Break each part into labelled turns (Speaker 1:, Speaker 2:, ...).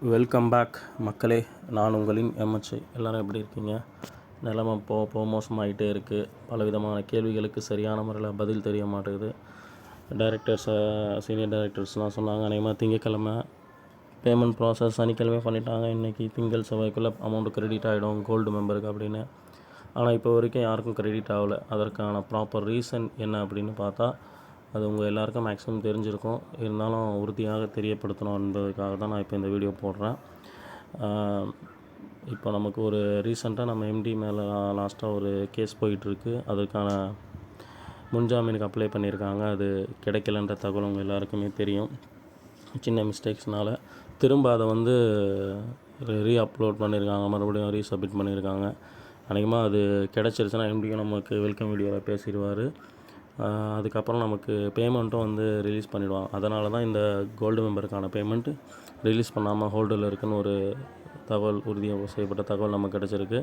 Speaker 1: Welcome back மக்களே. நான் உங்களின் எம்எச்ஐ எல்லோரும் எப்படி இருக்கீங்க? நிலமை போக போக மோசமாகிட்டே இருக்குது பல விதமான கேள்விகளுக்கு சரியான முறையில் பதில் தெரிய மாட்டேங்குது. டைரக்டர்ஸ் சீனியர் டைரக்டர்ஸ்லாம் சொன்னாங்க. அநேகமாக திங்கக்கிழமை பேமெண்ட் ப்ராசஸ் சனிக்கிழமை பண்ணிட்டாங்க. இன்றைக்கி திங்கள் செவ்வாய்க்குள்ளே அமௌண்ட் கிரெடிட் ஆகிடும் கோல்டு மெம்பருக்கு அப்படின்னு. ஆனால் இப்போ வரைக்கும் யாருக்கும் கிரெடிட் ஆகலை. அதற்கான ப்ராப்பர் ரீசன் என்ன அப்படின்னு பார்த்தா அது உங்கள் எல்லாருக்கும் மேக்ஸிமம் தெரிஞ்சிருக்கும். இருந்தாலும் உறுதியாக தெரியப்படுத்தணும் என்பதற்காக தான் நான் இப்போ இந்த வீடியோ போடுறேன். இப்போ நமக்கு ஒரு ரீசெண்டாக நம்ம எம்டி மேலே லாஸ்ட்டாக ஒரு கேஸ் போயிட்டுருக்கு. அதுக்கான முன்ஜாமீனுக்கு அப்ளை பண்ணியிருக்காங்க. அது கிடைக்கலன்ற தகவல் உங்கள் எல்லாருக்குமே தெரியும். சின்ன மிஸ்டேக்ஸ்னால திரும்ப அதை வந்து ரீ அப்லோட் பண்ணியிருக்காங்க. மறுபடியும் ரீசப்மிட் பண்ணியிருக்காங்க. அநேகமாக அது கிடச்சிருச்சுன்னா எம்டியும் நமக்கு வெல்கம் வீடியோவில் பேசிடுவார். அதுக்கப்புறம் நமக்கு பேமெண்ட்டும் வந்து ரிலீஸ் பண்ணிடுவாங்க. அதனால தான் இந்த கோல்டு மெம்பருக்கான பேமெண்ட் ரிலீஸ் பண்ணாமல் ஹோல்டில் இருக்குன்னு ஒரு தகவல் உறுதியாக செய்யப்பட்ட தகவல் நமக்கு கிடச்சிருக்கு.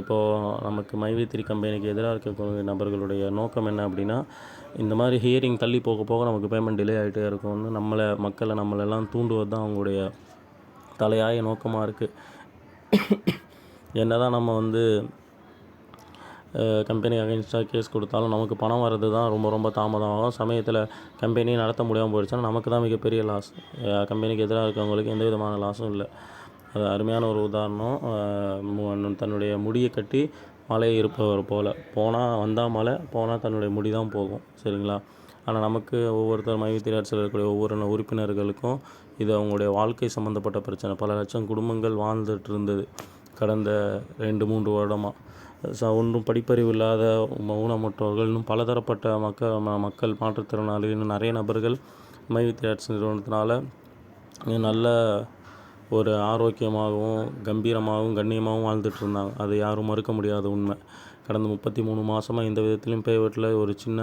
Speaker 1: இப்போது நமக்கு மைவித்திரி கம்பெனிக்கு எதிராக இருக்கக்கூடிய நபர்களுடைய நோக்கம் என்ன அப்படின்னா இந்த மாதிரி ஹியரிங் தள்ளி போக போக நமக்கு பேமெண்ட் டிலே ஆகிட்டே இருக்கும்னு நம்மளை மக்களை நம்மளெல்லாம் தூண்டுவது தான் அவங்களுடைய தலையாய நோக்கமாக இருக்குது என்ன தான் நம்ம வந்து கம்பெனி அகைன்ஸ்டாக கேஸ் கொடுத்தாலும் நமக்கு பணம் வர்றது தான் ரொம்ப ரொம்ப தாமதமாகும். சமயத்தில் கம்பெனி நடத்த முடியாமல் போயிடுச்சுன்னா நமக்கு தான் மிகப்பெரிய லாஸ் கம்பெனிக்கு எதிராக இருக்கவங்களுக்கு எந்த விதமான லாஸும் இல்லை. அது அருமையான ஒரு உதாரணம். தன்னுடைய முடியை கட்டி மலை இருப்பவர் போல். போனால் வந்தால் மலை போனால் தன்னுடைய முடி தான் போகும். சரிங்களா? ஆனால் நமக்கு ஒவ்வொருத்தர் மைவித்திரி இருக்கக்கூடிய ஒவ்வொரு உறுப்பினர்களுக்கும் இது அவங்களுடைய வாழ்க்கை சம்மந்தப்பட்ட பிரச்சனை. பல லட்சம் குடும்பங்கள் வாழ்ந்துட்டு இருந்தது. கடந்த ரெண்டு மூன்று வருடமாக ச ஒன்றும் படிப்பறிவு இல்லாத ஊனமுற்றோர்கள் இன்னும் பலதரப்பட்ட மக்கள் ம- மக்கள் மாற்றுத்திறனாளி இன்னும் நிறைய நபர்கள் மைவி ஆர்ட்ஸ் நிறுவனத்தினால நல்ல ஒரு ஆரோக்கியமாகவும் கம்பீரமாகவும் கண்ணியமாகவும் வாழ்ந்துட்டு இருந்தாங்க அது யாரும் மறுக்க முடியாத உண்மை. கடந்த முப்பத்தி மூணு மாதமாக எந்த விதத்துலையும் பேவட்டில் ஒரு சின்ன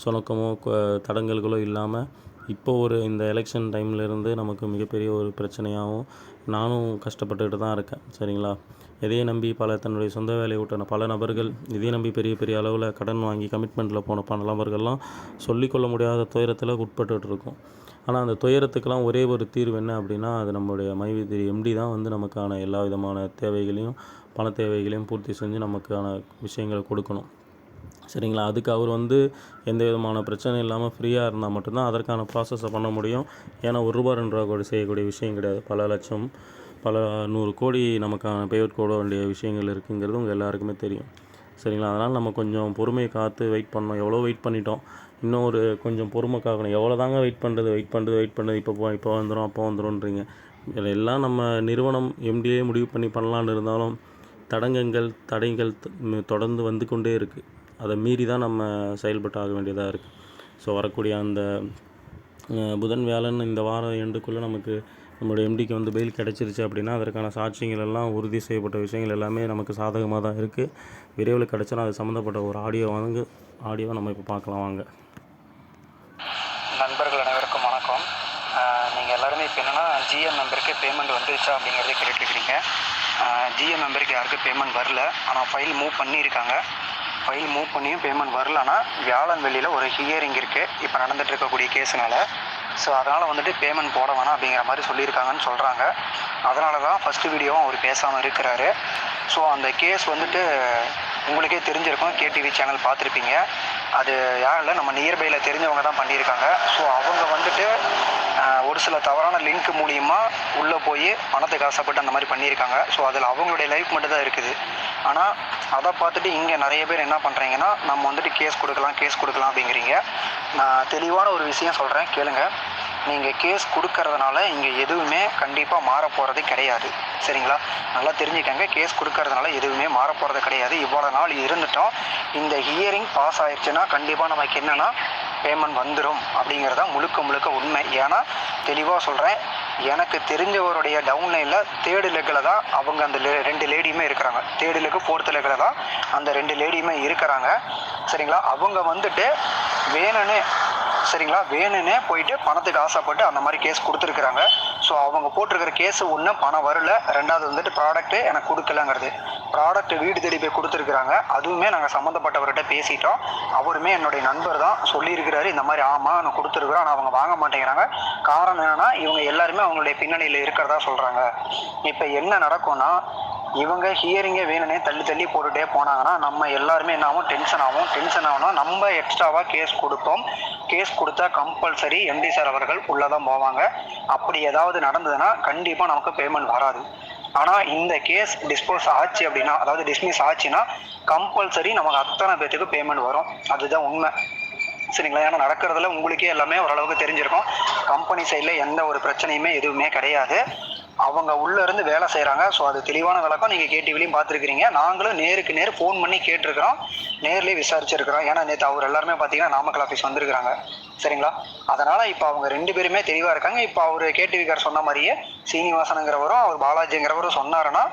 Speaker 1: சுணக்கமோ தடங்கல்களோ இல்லாமல் இப்போ ஒரு இந்த எலெக்ஷன் டைம்லேருந்து நமக்கு மிகப்பெரிய ஒரு பிரச்சனையாகவும் நானும் கஷ்டப்பட்டுக்கிட்டு தான் இருக்கேன் சரிங்களா? இதையே நம்பி பல தன்னுடைய சொந்த வேலையை விட்டன பல நபர்கள் இதையே நம்பி பெரிய பெரிய அளவில் கடன் வாங்கி கமிட்மெண்ட்டில் போன பல நபர்கள்லாம் சொல்லிக்கொள்ள முடியாத துயரத்தில் உட்பட்டுகிட்டு இருக்கோம். ஆனால் அந்த துயரத்துக்கெல்லாம் ஒரே ஒரு தீர்வு என்ன அப்படின்னா அது நம்மளுடைய மைவிதிரி எம்டி தான் வந்து நமக்கான எல்லா விதமான தேவைகளையும் பண தேவைகளையும் பூர்த்தி செஞ்சு நமக்கான விஷயங்களை கொடுக்கணும். சரிங்களா? அதுக்கு அவர் வந்து எந்த விதமான பிரச்சனையும் இல்லாமல் ஃப்ரீயாக இருந்தால் மட்டும்தான் அதற்கான ப்ராசஸை பண்ண முடியும். ஏன்னா ஒரு ரூபா ரெண்டு ரூபா கூட செய்யக்கூடிய விஷயம் கிடையாது. பல லட்சம் பல நூறு கோடி நமக்கான பேமெண்ட் போட வேண்டிய விஷயங்கள் இருக்குங்கிறது உங்கள் எல்லாருக்குமே தெரியும். சரிங்களா? அதனால் நம்ம கொஞ்சம் பொறுமையை காத்து வெயிட் பண்ணோம். எவ்வளோ வெயிட் பண்ணிட்டோம்? இன்னும் ஒரு கொஞ்சம் பொறுமை காக்கணும். எவ்வளோ தாங்க வெயிட் பண்ணுறது வெயிட் பண்ணுறது வெயிட் பண்ணுறது இப்போ போ இப்போ வந்துடும் அப்போ வந்துடும்ன்றீங்க இதில் எல்லாம் நம்ம நிறுவனம் எம்டிஏ முடிவு பண்ணி பண்ணலான்னு இருந்தாலும் தடங்கங்கள் தடைகள் தொடர்ந்து வந்து கொண்டே இருக்குது அதை மீறி தான் நம்ம செயல்பட்டு ஆக வேண்டியதாக இருக்குது ஸோ வரக்கூடிய அந்த புதன் வியாழன் இந்த வாரம் எண்டுக்குள்ளே நமக்கு நம்மளுடைய எம்டிக்கு வந்து பெயில் கிடச்சிருச்சு அப்படின்னா அதற்கான சாட்சியங்கள் எல்லாம் உறுதி செய்யப்பட்ட விஷயங்கள் எல்லாமே நமக்கு சாதகமாக தான் இருக்குது விரைவில் கிடச்சினா அது சம்மந்தப்பட்ட ஒரு ஆடியோ வாங்க ஆடியோவை நம்ம இப்போ பார்க்கலாம் வாங்க.
Speaker 2: நண்பர்கள் அனைவருக்கும் வணக்கம். நீங்கள் எல்லாருமே இப்போ என்னென்னா ஜிஎம் மெம்பருக்கு பேமெண்ட் வந்துருச்சா அப்படிங்கிறதே கேட்டுருக்கிறீங்க ஜிஎம் மெம்பருக்கு யாருக்கும் பேமெண்ட் வரல. ஆனால் ஃபைல் மூவ் பண்ணியிருக்காங்க. ஃபைல் மூவ் பண்ணியும் பேமெண்ட் வரலன்னா வியாழன் வெள்ளியில் ஒரு ஹியரிங் இருக்குது இப்போ நடந்துட்டு இருக்கக்கூடிய கேஸுனால ஸோ அதனால் வந்துட்டு பேமெண்ட் போட வேணாம் அப்படிங்கிற மாதிரி சொல்லியிருக்காங்கன்னு சொல்கிறாங்க அதனால தான் ஃபஸ்ட்டு வீடியோவும் அவர் பேசாமல் இருக்கிறாரு. ஸோ அந்த கேஸ் வந்துட்டு உங்களுக்கே தெரிஞ்சிருக்கும். கேடிவி சேனல் பார்த்துருப்பீங்க. அது யாரும் இல்லை நம்ம நியர்பையில் தெரிஞ்சவங்க தான் பண்ணியிருக்காங்க. ஸோ அவங்க வந்துட்டு ஒரு சில தவறான லிங்க் மூலியமாக உள்ளே போய் பணத்துக்கு ஆசைப்பட்டு அந்த மாதிரி பண்ணியிருக்காங்க. ஸோ அதில் அவங்களுடைய லைஃப் மட்டும் தான் இருக்குது. ஆனால் அதை பார்த்துட்டு இங்கே நிறைய பேர் என்ன பண்ணுறீங்கன்னா நம்ம வந்துட்டு கேஸ் கொடுக்கலாம் கேஸ் கொடுக்கலாம் அப்படிங்கிறீங்க. நான் தெளிவான ஒரு விஷயம் சொல்கிறேன் கேளுங்க. நீங்கள் கேஸ் கொடுக்கறதுனால இங்கே எதுவுமே கண்டிப்பாக மாற போகிறது கிடையாது. சரிங்களா? நல்லா தெரிஞ்சுக்கங்க கேஸ் கொடுக்கறதுனால எதுவுமே மாற போகிறது கிடையாது. இவ்வளோ நாள் இருந்துட்டோம். இந்த ஹியரிங் பாஸ் ஆயிடுச்சுன்னா கண்டிப்பாக நமக்கு என்னென்னா பேமெண்ட் வந்துடும் அப்படிங்கிறதா முழுக்க முழுக்க உண்மை. ஏன்னா தெளிவாக சொல்கிறேன் எனக்கு தெரிஞ்சவருடைய டவுன்லைனில் தேர்டு லெக்கில் தான் அவங்க அந்த லே ரெண்டு லேடியுமே இருக்கிறாங்க. தேர்டு லெக்கு ஃபோர்த்து லெக்கில் தான் அந்த ரெண்டு லேடியுமே இருக்கிறாங்க. சரிங்களா? அவங்க வந்துட்டு வேணும்னு சரிங்களா? வேணும்னே போயிட்டு பணத்துக்கு ஆசைப்பட்டு அந்த மாதிரி கேஸ் கொடுத்துருக்குறாங்க. ஸோ அவங்க போட்டிருக்கிற கேஸ் ஒன்று பணம் வரல. ரெண்டாவது வந்துட்டு ப்ராடக்ட்டு எனக்கு கொடுக்கலங்கிறது. ப்ராடக்ட் வீடு தேடி போய் கொடுத்துருக்குறாங்க. அதுவுமே நாங்கள் சம்மந்தப்பட்டவர்கிட்ட பேசிட்டோம். அவருமே என்னுடைய நண்பர் தான். சொல்லியிருக்கிறாரு இந்த மாதிரி ஆமாம் நான் கொடுத்துருக்குறோம். ஆனால் அவங்க வாங்க மாட்டேங்கிறாங்க. காரணம் என்னன்னா இவங்க எல்லாருமே அவங்களுடைய பின்னணியில் இருக்கிறதா சொல்கிறாங்க இப்போ என்ன நடக்கும்னா இவங்க ஹியரிங்கே வேணும்னே தள்ளி தள்ளி போட்டுட்டே போனாங்கன்னா நம்ம எல்லாருமே என்ன ஆகும்? டென்ஷன் ஆகும். டென்ஷன் ஆகும்னா நம்ம எக்ஸ்ட்ராவாக கேஸ் கொடுப்போம் கேஸ் கொடுத்தா கம்பல்சரி எம்டி சார் அவர்கள் உள்ளே தான் போவாங்க. அப்படி ஏதாவது நடந்ததுன்னா கண்டிப்பாக நமக்கு பேமெண்ட் வராது. ஆனால் இந்த கேஸ் டிஸ்போஸ் ஆச்சு அப்படின்னா அதாவது டிஸ்மிஸ் ஆச்சுன்னா கம்பல்சரி நமக்கு அத்தனை பேர்த்துக்கு பேமெண்ட் வரும். அதுதான் உண்மை. சரிங்களா? ஏன்னா நடக்கிறதுல உங்களுக்கே எல்லாமே ஓரளவுக்கு தெரிஞ்சிருக்கும். கம்பெனி சைடில் எந்த ஒரு பிரச்சனையுமே எதுவுமே கிடையாது. அவங்க உள்ளே இருந்து வேலை செய்கிறாங்க ஸோ அது தெளிவான விளக்கம் நீங்கள் கேடிவிலையும் பார்த்துருக்கிறீங்க. நாங்களும் நேருக்கு நேர் ஃபோன் பண்ணி கேட்டிருக்கிறோம். நேர்லேயே விசாரிச்சிருக்கிறோம். ஏன்னா நேற்று அவர் எல்லாருமே பார்த்தீங்கன்னா நாமக்கல் ஆஃபீஸ் வந்திருக்கிறாங்க. சரிங்களா? அதனால் இப்போ அவங்க ரெண்டு பேருமே தெளிவாக இருக்காங்க. இப்போ அவர் கேடிவிக்கார் சொன்ன மாதிரியே சீனிவாசனுங்கிறவரும் அவர் பாலாஜிங்கிறவரும் சொன்னாருன்னா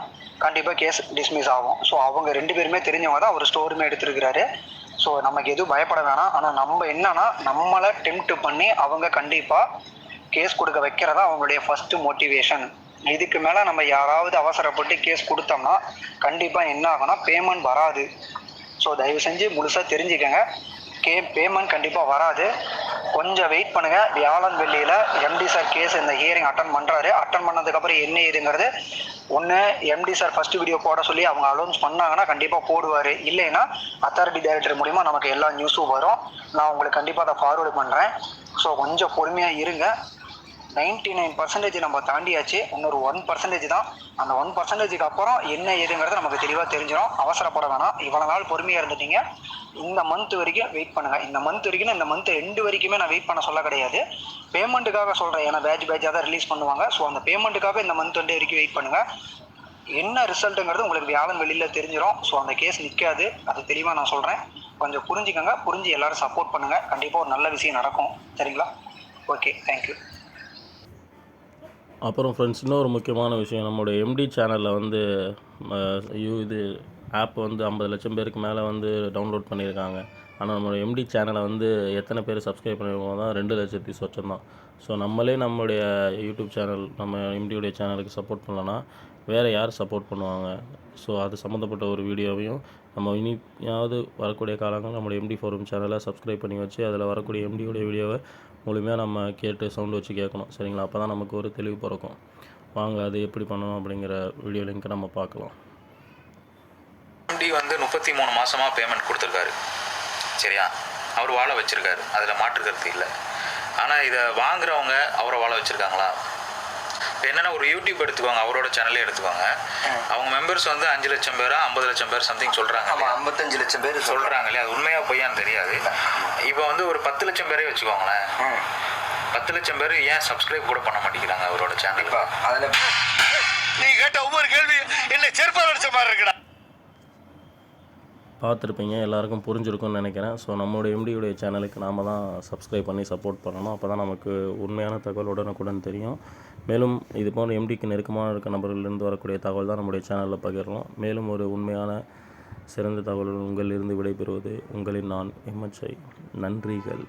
Speaker 2: கண்டிப்பாக கேஸ் டிஸ்மிஸ் ஆகும். ஸோ அவங்க ரெண்டு பேருமே தெரிஞ்சவங்க தான் அவர் ஸ்டோருமே எடுத்திருக்கிறாரு. ஸோ நமக்கு எதுவும் பயப்பட வேணாம். ஆனால் நம்ம என்னன்னா நம்மளை டெம்ப்ட் பண்ணி அவங்க கண்டிப்பாக கேஸ் கொடுக்க வைக்கிறதா அவங்களுடைய ஃபர்ஸ்ட் மோட்டிவேஷன் இதுக்கு மேலே நம்ம யாராவது அவசரப்பட்டு கேஸ் கொடுத்தோம்னா கண்டிப்பாக என்ன ஆகும்னா பேமெண்ட் வராது. ஸோ தயவு செஞ்சு முழுசாக தெரிஞ்சுக்கங்க. கே பேமெண்ட் கண்டிப்பாக வராது. கொஞ்சம் வெயிட் பண்ணுங்கள் வியாழன் வெள்ளியில் எம்டி சார் கேஸ் இந்த ஹியரிங் அட்டன் பண்ணுறாரு அட்டன் பண்ணதுக்கப்புறம் என்ன ஏதுங்கிறது ஒன்று எம்டி சார் ஃபர்ஸ்ட் வீடியோ போட சொல்லி அவங்க அலௌன்ஸ் பண்ணாங்கன்னா கண்டிப்பாக போடுவார். இல்லைன்னா அத்தாரிட்டி டைரக்டர் மூலிமா நமக்கு எல்லா நியூஸும் வரும். நான் உங்களுக்கு கண்டிப்பாக அதை ஃபார்வேர்டு பண்ணுறேன் ஸோ கொஞ்சம் பொறுமையாக இருங்க. நைன்டி நைன் பர்சன்டேஜ் நம்ம தாண்டியாச்சு. இன்னொரு ஒன் பர்சன்டேஜ் தான். அந்த ஒன் பர்சன்டேஜுக்கு அப்புறம் என்ன ஏதுங்கிறது நமக்கு தெளிவாக தெரிஞ்சிடும் அவசரப்பட வேணாம். இவ்வளோ நாள் பொறுமையாக இருந்துட்டீங்க. இந்த மந்த் வரைக்கும் வெயிட் பண்ணுங்கள் இந்த மந்த் வரைக்கும் இந்த மந்த் எண்டு வரைக்குமே நான் வெயிட் பண்ண சொல்ல கிடையாது. பேமெண்ட்டுக்காக சொல்கிறேன் ஏன்னா பேட்ச் பேட்சாக தான் ரிலீஸ் பண்ணுவாங்க. ஸோ அந்த பேமெண்ட்டுக்காக இந்த மந்த் வந்து வரைக்கும் வெயிட் பண்ணுங்கள் என்ன ரிசல்ட்டுங்கிறது உங்களுக்கு வியாழன் வெளியில் தெரிஞ்சிடும் ஸோ அந்த கேஸ் நிற்காது அது தெளிவாக நான் சொல்கிறேன் கொஞ்சம் புரிஞ்சுக்கங்க. புரிஞ்சு எல்லாரும் சப்போர்ட் பண்ணுங்கள் கண்டிப்பாக ஒரு நல்ல விஷயம் நடக்கும். சரிங்களா? ஓகே தேங்க்யூ
Speaker 1: அப்புறம் ஃப்ரெண்ட்ஸ் இன்னொரு முக்கியமான விஷயம் நம்மளுடைய எம்டி சேனலில் வந்து யூ- இது ஆப் வந்து ஐம்பது லட்சம் பேருக்கு மேலே வந்து டவுன்லோட் பண்ணியிருக்காங்க. ஆனால் நம்மளோட எம்டி சேனலை வந்து எத்தனை பேர் சப்ஸ்கிரைப் பண்ணியிருக்கோம் தான் ரெண்டு லட்சத்தி சொச்சம் தான். ஸோ நம்மளே நம்மளுடைய யூடியூப் சேனல் நம்ம எம்டியுடைய சேனலுக்கு சப்போர்ட் பண்ணலன்னா வேறு யார் சப்போர்ட் பண்ணுவாங்க? ஸோ அது சம்மந்தப்பட்ட ஒரு வீடியோவையும் நம்ம இனியாவது வரக்கூடிய காலங்கள் நம்மளுடைய எம்டி ஃபோரம் சேனலை சப்ஸ்கிரைப் பண்ணி வச்சு அதில் வரக்கூடிய எம்டியுடைய வீடியோவை முழுமையாக நம்ம கேட்டு சவுண்ட் வச்சு கேட்கணும். சரிங்களா? அப்போ தான் நமக்கு ஒரு தெளிவு பிறக்கும். வாங்க அது எப்படி பண்ணணும் அப்படிங்கிற வீடியோ லிங்க்கை நம்ம பார்க்கலாம்.
Speaker 3: எம்டி வந்து முப்பத்தி மூணு மாதமாக பேமெண்ட் கொடுத்துருக்காரு. சரியா? அவர் வாழ வச்சுருக்காரு. அதில் மாற்று கருத்து இல்லை. ஆனால் இதை வாங்குறவங்க அவரை வாழ வச்சுருக்காங்களா? என்னென்னா ஒரு யூடியூப் எடுத்துக்கோங்க அவரோட சேனலே எடுத்துக்கோங்க. அவங்க மெம்பர்ஸ் வந்து அஞ்சு லட்சம் பேரா ஐம்பது லட்சம் பேர் சம்திங் சொல்கிறாங்க
Speaker 2: ஆமாம் ஐம்பத்தஞ்சு லட்சம் பேர்
Speaker 3: சொல்கிறாங்க இல்லையா? அது உண்மையாக பொய்யான்னு தெரியாது. இப்போ வந்து ஒரு பத்து லட்சம் பேரே வச்சுக்கோங்களேன். பத்து லட்சம் பேர் ஏன் சப்ஸ்கிரைப் கூட பண்ண மாட்டேங்கிறாங்க அவரோட சேனல்
Speaker 2: அதில்
Speaker 4: நீ கேட்ட ஒவ்வொரு கேள்வி என்ன செருப்பால் அடிச்ச மாதிரி இருக்குடா.
Speaker 1: பார்த்துருப்பீங்க எல்லாருக்கும் புரிஞ்சிருக்கும்னு நினைக்கிறேன். ஸோ நம்மளுடைய எம்டியுடைய சேனலுக்கு நாம் தான் சப்ஸ்கிரைப் பண்ணி சப்போர்ட் பண்ணணும். அப்போ தான் நமக்கு உண்மையான தகவல் உடனுக்குடன் தெரியும். மேலும் இது போன்ற எம்டிக்கு நெருக்கமான இருக்க நபர்களிலிருந்து வரக்கூடிய தகவல் தான் நம்முடைய சேனலில் பகிர்றோம் மேலும் ஒரு உண்மையான சிறந்த தகவல் உங்களிலிருந்து விடைபெறுவது உங்களின் நான் எம்எச்ஐ நன்றிகள்.